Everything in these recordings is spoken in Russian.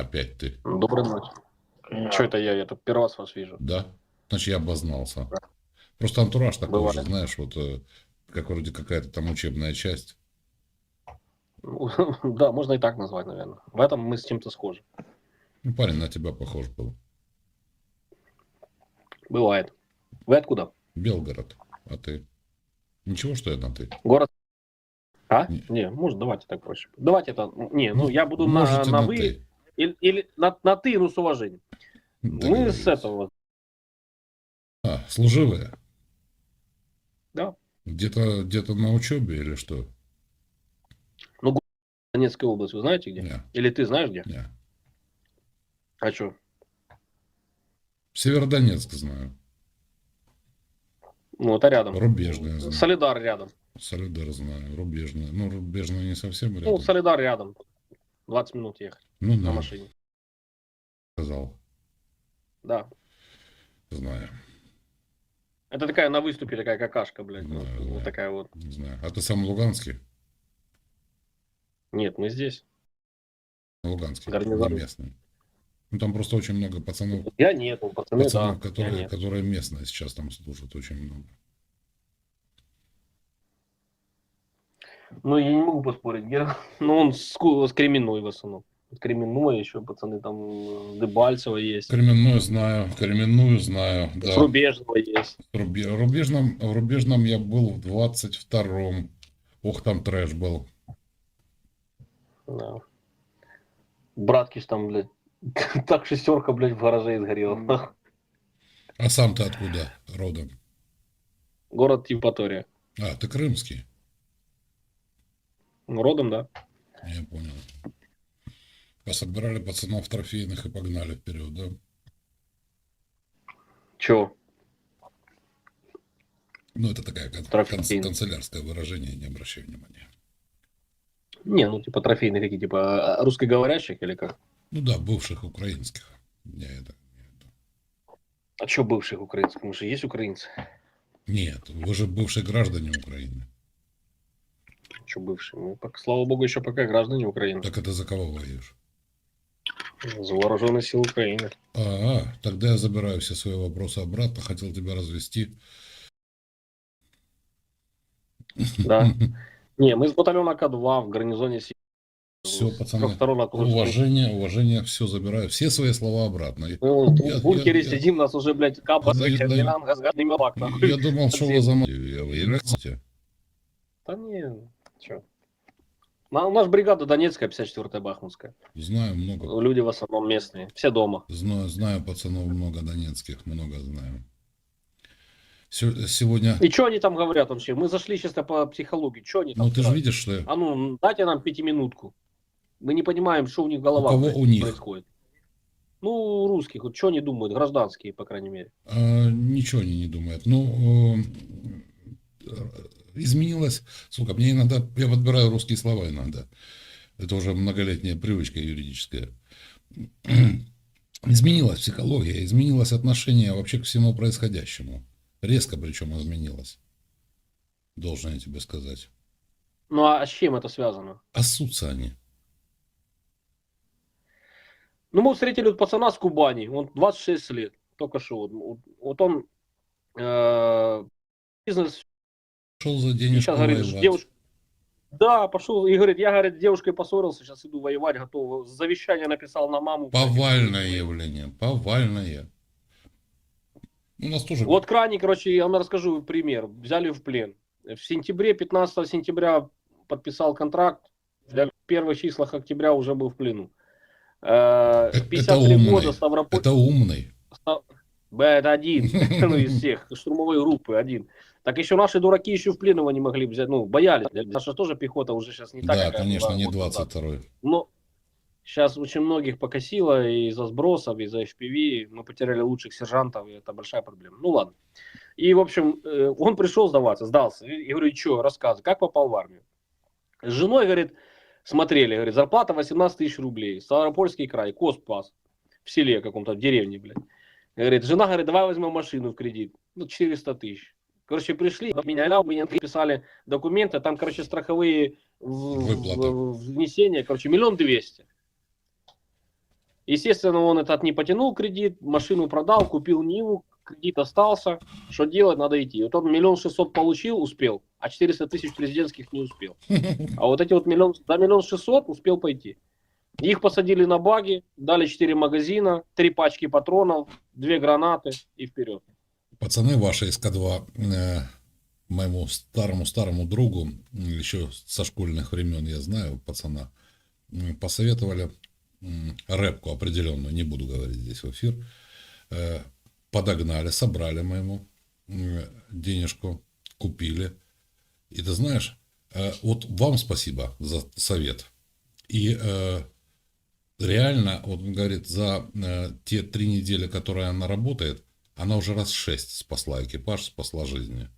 Опять ты. Доброй ночи. Что это я? Я тут первый раз вас вижу. Да? Значит, я обознался. Просто антураж такой Бывает. же, знаешь, вот э, как вроде какая-то там учебная часть. Да, можно и так назвать, наверное. В этом мы с чем-то схожи. Ну, парень на тебя похож был. Бывает. Вы откуда? Белгород. А ты? Ничего, что я на ты? Город? А? Не. Не, может, давайте так проще. Давайте это. Не, ну я буду на, на на вы ты. Или, или на, на ты, ну с уважением. Мы Договорились. с этого. А, служивые? Да. Где-то где на учебе или что? Донецкая область, вы знаете где? Не, Или ты знаешь где? не. А что? Северодонецк знаю. Ну, это рядом. Рубежная знаю. Солидар рядом. Солидар знаю. Рубежная. Ну, рубежная не совсем Ну, рядом. Солидар рядом. 20 минут ехать Ну, на да, машине. сказал. Да. Знаю. Это такая на выступе такая какашка, блядь. Да, вот, вот такая вот. Не знаю. А ты сам Луганский? Нет, мы здесь. Луганский. Гарнизон. Местный. Ну, там просто очень много пацанов, Я нет, ну, пацаны, пацанов да. я которые, нет. которые местные сейчас там служат. Очень много. Ну, я не могу поспорить. Гера... Ну, он с, с Кременной в основном. Кременной еще пацаны там э, Дебальцево есть. Кременную знаю. Кременную знаю. Да. С Рубежного есть. Рубе- Рубежном, в Рубежном я был в 22-м. Ох, там трэш был. Да. Братки ж там, блядь. Так шестерка, блядь, в гараже изгорела. А сам ты откуда родом? Город Евпатория. А, ты крымский. Родом, да. Я понял. Пособирали пацанов трофейных и погнали вперед, да? Чего? Ну, это такая кан- канц- канцелярское выражение, не обращай внимания. Не, ну, типа трофейные какие, типа а, русскоговорящих или как? Ну да, бывших украинских. Я это, я это- А что бывших украинцев? Мы же есть украинцы. Нет, вы же бывшие граждане Украины. Что бывшие? Ну, слава богу, еще пока граждане Украины. Так это за кого воюешь? За вооруженные силы Украины. А, а, тогда я забираю все свои вопросы обратно. Хотел тебя развести. Да. Не, мы с батальона К2 в гарнизоне Все, пацаны. Уважение, уважение, все забираю. Все свои слова обратно. Я, Я- в бункере я- я- сидим, нас уже, блядь, капа, газгадный мелак, нахуй. я думал, что вы за мной. Я- вы играете? Да не, На- У нас бригада Донецкая, 54-я Бахмутская. Знаю много. Люди в основном местные, все дома. Знаю, знаю пацанов много донецких, много знаю. Се- Сегодня, И что они там говорят вообще? Мы зашли чисто по психологии. Что они там ну ты же видишь, что А ну, дайте нам пятиминутку. Мы не понимаем, что у них в головах У кого у них? происходит. Ну, русских, вот что они думают, гражданские, по крайней мере. а, ничего они не думают. Ну, э, изменилось, сука, мне иногда, я подбираю русские слова иногда. Это уже многолетняя привычка юридическая. Изменилась психология, изменилось отношение вообще к всему происходящему. Резко причем изменилось. Должен я тебе сказать. Ну, а с чем это связано? А ссутся они. Ну, мы встретили пацана с Кубани, он 26 лет, только что. Вот, вот- вот он э, бизнес Шел за сейчас денежку говорит, воевать. девушка. Да, пошел и говорит, я, говорит, с девушкой поссорился, сейчас иду воевать, готов. Завещание написал на маму. Повальное явление, повальное. У нас тоже Вот крайний, короче, я вам расскажу пример. Взяли в плен. В сентябре, 15 сентября подписал контракт. В первых числах октября уже был в плену. Э, Это 53 умный. года Ставрополь. это умный. Это один, ну, из всех, штурмовой группы один. Так еще наши дураки еще в плен его не могли взять, ну, боялись. Наша тоже пехота уже сейчас не так, Да, конечно, не год назад. 22-й. Но сейчас очень многих покосило из-за сбросов, из-за FPV. Мы потеряли лучших сержантов, и это большая проблема. Ну ладно. И, в общем, э, он пришел сдаваться, сдался. Я говорю, что, рассказывай, как попал в армию? С женой, говорит, смотрели, говорит, зарплата 18 тысяч рублей, Ставропольский край, Коспас, в селе каком-то, в деревне, блядь. Говорит, жена, говорит, давай возьмем машину в кредит. Ну, 400 тысяч. Короче, пришли, меня, писали документы, там, короче, страховые внесения, короче, миллион двести. Естественно, он этот не потянул кредит, машину продал, купил Ниву, кредит остался. Что делать, надо идти. Вот он миллион шестьсот получил, успел, а 400 тысяч президентских не успел. А вот эти вот миллион, за миллион шестьсот успел пойти. Их посадили на баги, дали 4 магазина, 3 пачки патронов, 2 гранаты и вперед. Пацаны ваши из К2 э, моему старому-старому другу, еще со школьных времен я знаю пацана, посоветовали рэпку определенную, не буду говорить здесь в эфир, э, подогнали, собрали моему денежку, купили. И ты знаешь, э, вот вам спасибо за совет. И реально, вот он говорит, за те три недели, которые она работает, она уже раз шесть спасла экипаж, спасла жизни.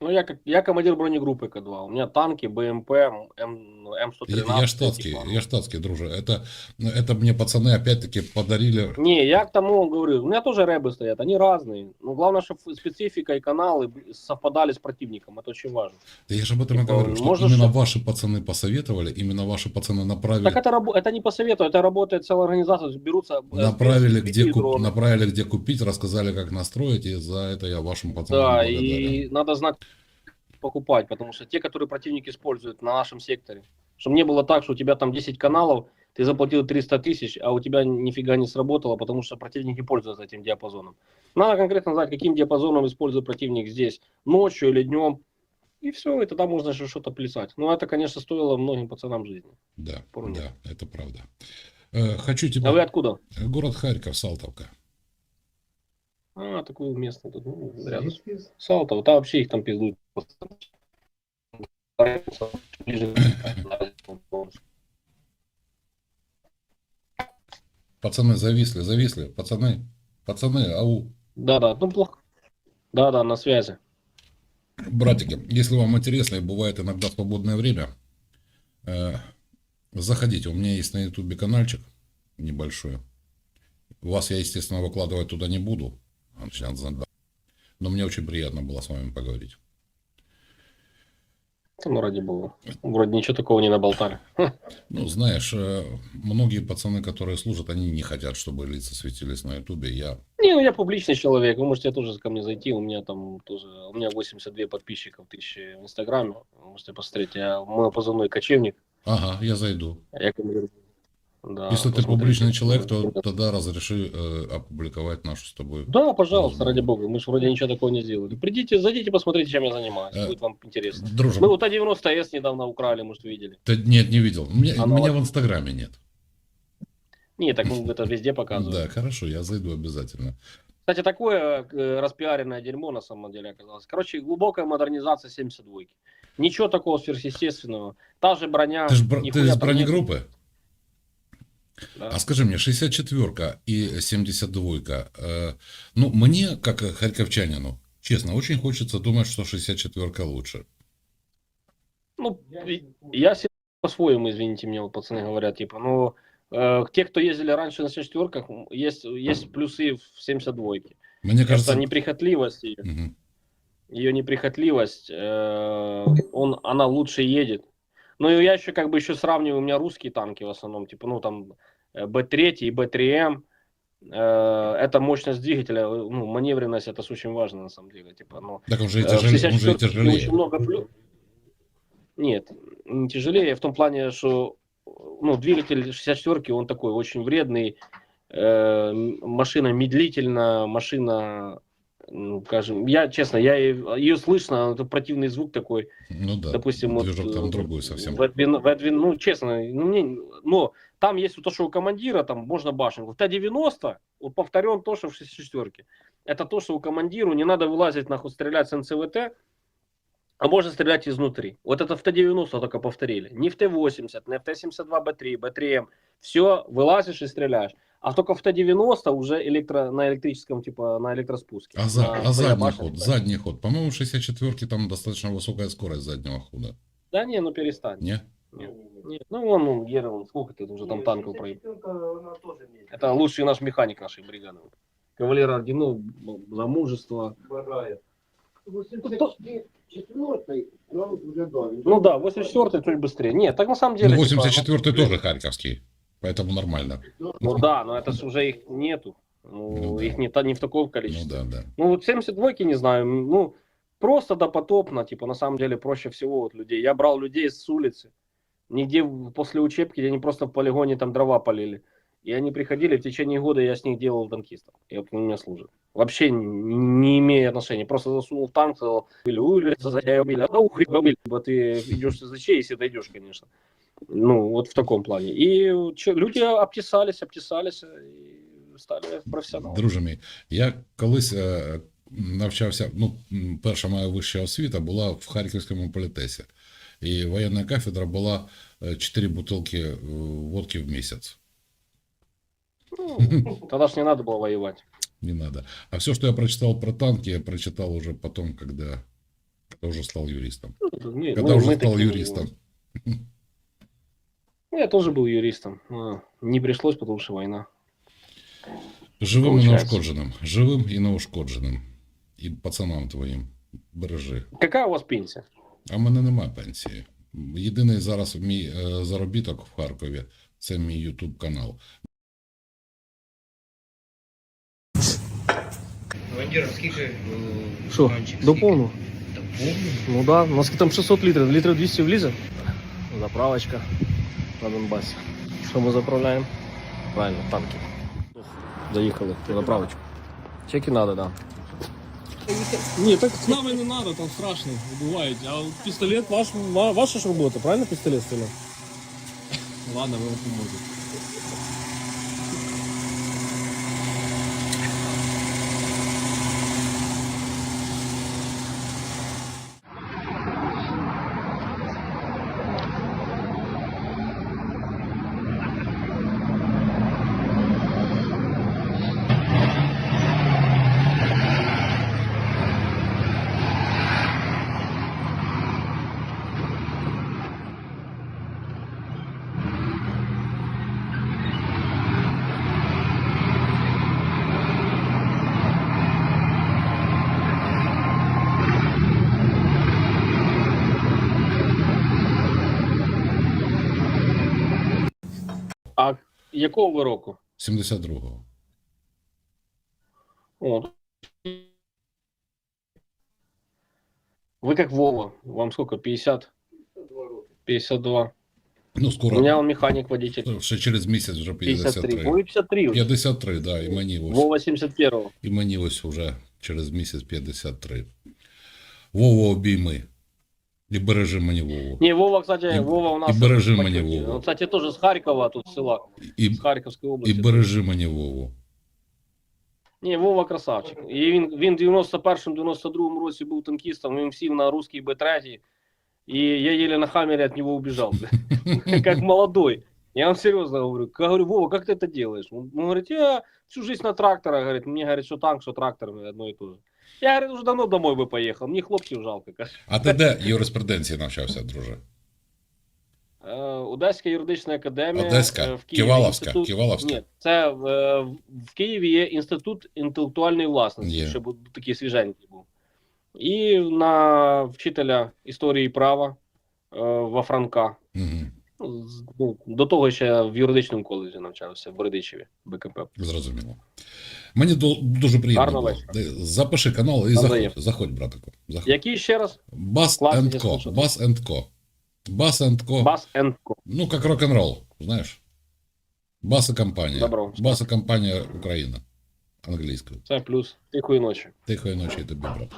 Ну, я, как, я командир бронегруппы К2. У меня танки, БМП, М, М113. Я, я штатский, типа. я штатский, друже. Это, это мне пацаны опять-таки подарили. Не, я к тому говорю, у меня тоже рэбы стоят, они разные. Но главное, чтобы специфика и каналы совпадали с противником, это очень важно. Да я же об этом и Типа, говорю, что можно именно что- ваши пацаны посоветовали, именно ваши пацаны направили, Так это, рабо- это не по совету, это работает целая организация, берутся... э, направили, где куп- направили, где купить, рассказали, как настроить, и за это я вашим пацанам Да, благодарен. и надо знать покупать, потому что те, которые противник использует на нашем секторе, чтобы не было так, что у тебя там 10 каналов, ты заплатил 300 тысяч, а у тебя нифига не сработало, потому что противник не пользуется этим диапазоном. Надо конкретно знать, каким диапазоном использует противник здесь, ночью или днем, и все, и тогда можно же что-то плясать. Но это, конечно, стоило многим пацанам жизни. Да, Вполне. да, это правда. Э, Хочу А тебя... вы откуда? Город Харьков, Салтовка. А, такой местный тут, ну, рядом. Салтово, там вообще их там пиздуют. Пацаны зависли, зависли. Пацаны, пацаны, ау. Да-да, ну плохо. Да-да, на связи. Братики, если вам интересно и бывает иногда свободное время, э, заходите. У меня есть на ютубе каналчик небольшой. Вас я, естественно, выкладывать туда не буду. Сейчас задам. Но мне очень приятно было с вами поговорить. Ну, ради бога. Вроде ничего такого не наболтали. Ну, знаешь, э, многие пацаны, которые служат, они не хотят, чтобы лица светились на ютубе. Я Не, ну я публичный человек. Вы можете тоже ко мне зайти. У меня там тоже, у меня 82 подписчиков тысячи в Инстаграме. Вы можете посмотреть. Я мой позывной кочевник. Ага, я зайду. Я командир. Да, Если ты публичный человек, то тогда разреши э, опубликовать нашу с тобой. Да, пожалуйста, ради бога. Мы же вроде ничего такого не сделали. Придите, зайдите, посмотрите, чем я занимаюсь. Э, Будет вам интересно. Друже, Мы вот А90С недавно украли, может, видели. ты- нет, не видел. Мне- Оно меня вот- в Инстаграме нет. Не, так мы это везде показываем. Да, хорошо, я зайду обязательно. Кстати, такое э, распиаренное дерьмо на самом деле оказалось. Короче, глубокая модернизация 72 Ничего такого сверхъестественного. Та же броня. Ты, ж бро- ты нихуя из там нет. Да. А скажи мне, 64 и 72 э, ну, мне, как харьковчанину, честно, очень хочется думать, что 64 лучше. Ну, я себе по-своему, извините меня, вот пацаны говорят, типа, ну, э, те, кто ездили раньше на 74-ках, есть, есть плюсы в 72 Мне кажется... Это неприхотливость ее. Мгм. ее неприхотливость, э, он, она лучше едет. Ну и я еще как бы еще сравниваю, у меня русские танки в основном, типа, ну там э, Б3 и Б3М, э, это мощность двигателя, э, ну, маневренность, это очень важно на самом деле, типа, ну, Так он же и в тяжелее. Он же и 64 тяжелее. очень много плюс. Нет, не тяжелее, в том плане, что ну, двигатель 64 он такой очень вредный, э, машина медлительна, машина, ну, скажем, я, честно, я ее слышно, это противный звук такой, Ну да, допустим, движок вот, там э, другой совсем. В Эдвин, в Эдвин, ну, честно, ну, мне, но там есть вот то, что у командира, там можно башенку. В Т-90, вот повторен то, что в 64 Это то, что у командиру не надо вылазить, нахуй, стрелять с НЦВТ, а можно стрелять изнутри. Вот это в Т-90 только повторили. Не в Т-80, не в Т-72Б3, Б3М. Все, вылазишь и стреляешь. А только в Т-90 уже электро, на электрическом, типа, на электроспуске. А, за, а задний ход, задний ход. По-моему, в 64 там достаточно высокая скорость заднего хода. Да не, ну перестань. Не? Нет. Нет. Ну, он, ну, Гера, он, сколько ты уже там танков проехал? Это лучший наш механик нашей бригады. Кавалер орденов за мужество. Четвертый, ну, уже да. Ну да, 84-й чуть быстрее. Нет, так на самом деле... Ну, типа, 84 тоже харьковский. Поэтому нормально. Ну да, но это же уже их нету. Ну, Ну да. их не, та- не в таком Ну количестве. да, да. Ну, вот 72 не знаю, ну, просто допотопно, типа, на самом деле проще всего вот людей. Я брал людей с улицы, нигде после учебки, где они просто в полигоне там дрова полили. И они приходили, в течение года я с них делал танкистов. И вот у меня служат. Вообще не, не имея отношения. Просто засунул танк, сказал, или улица, заявили, а ухуй, бабель, бо ты идешь с СЗЧ, если дойдешь, конечно. Ну, вот в таком плане. И чё, люди обтесались, обтесались и стали профессионалами. Друже мій, я колись е, навчався, ну, м, перша моя вища освіта була в Харківському політесі. І воєнна кафедра була 4 бутилки е, водки в місяць. Ну, тогда ж не надо было воевать. Не надо. А все, что я прочитал про танки, я прочитал уже потом, когда, когда уже стал юристом. Ну, не, Когда мы- уже мы стал такие юристом. были. Ну, я тоже был юристом. А, Не пришлось, потому что война. Живим і Получається. неушкодженим. Живим і неушкодженим. І пацанам твоїм. Бережи. Какая у вас пенсия? А в мене немає пенсії. Єдиний зараз мій е, заробіток в Харкові це мій YouTube канал. Командир, скільки е, Що, банчик? до Скільки? повного? До повного? Ну да, у нас там 600 литров, литров 200 влізе. Заправочка на Донбасі. Що ми заправляємо? Правильно, танки. Заїхали на заправочку. Чеки надо, да. Ні, так з нами не треба, там страшно, бувають. А от пістолет ваш, ва- ваша ж робота, правильно пістолет стріляв? Ладно, ви вам Якого ви року? 72-го. О. Вы как Вова. Вам сколько? 50? 52. Ну, У скоро. меня он механик-водитель. Ще через місяць вже 53. 53. Ой, 53 уже. 53, да, і мені ось. Вова 71-го. І мені ось уже через місяць 53. Вова обійми. І бережи мені Вову. Не, Вова, кстати, И- Вова у нас... и бережи в меня, Пакете. Вова. Он, кстати, тоже с Харькова, тут села. І, С Харьковской і области. бережи мені Вову. Ні, Вова красавчик. І він, він в 91-92 році був танкістом, він сів на русский Б-3, і я еле на хаммере от него убежал, бля. как молодой. Я вам серьезно говорю. Я говорю, Вова, как ты это делаешь? Он он говорит, я всю жизнь на тракторах, говорит, мне, говорит, что танк, что трактор, говорит, одно и то же. Я, говорит, уже давно домой бы поехал, мне хлопців жалко. каже. А ти де юриспруденції навчався, друже? Е, Одеська юридична академія. Одеська? е, в Києві Ківаловська? інститут- Ківаловська? Ні, це е, в- в Києві є інститут інтелектуальної власності, Є. ще був такий свіженький був. І на вчителя історії права е, во Франка. Угу. Ну, ну, До того ще в юридичному коледжі навчався в Бердичеві, БКП. Зрозуміло. Мені ду- дуже приємно було. Запиши канал і заходь, заходь, братику. Заходь. Який ще раз? Бас Класно, and я Co. слушаю. Бас and Co. Бас and Co. Ну, как рок-н-ролл, знаешь. Бас и компания. Добро. Бас и компания Украина. Английскую. Це плюс. Тихої ночі. Тихої ночі тобі, брат.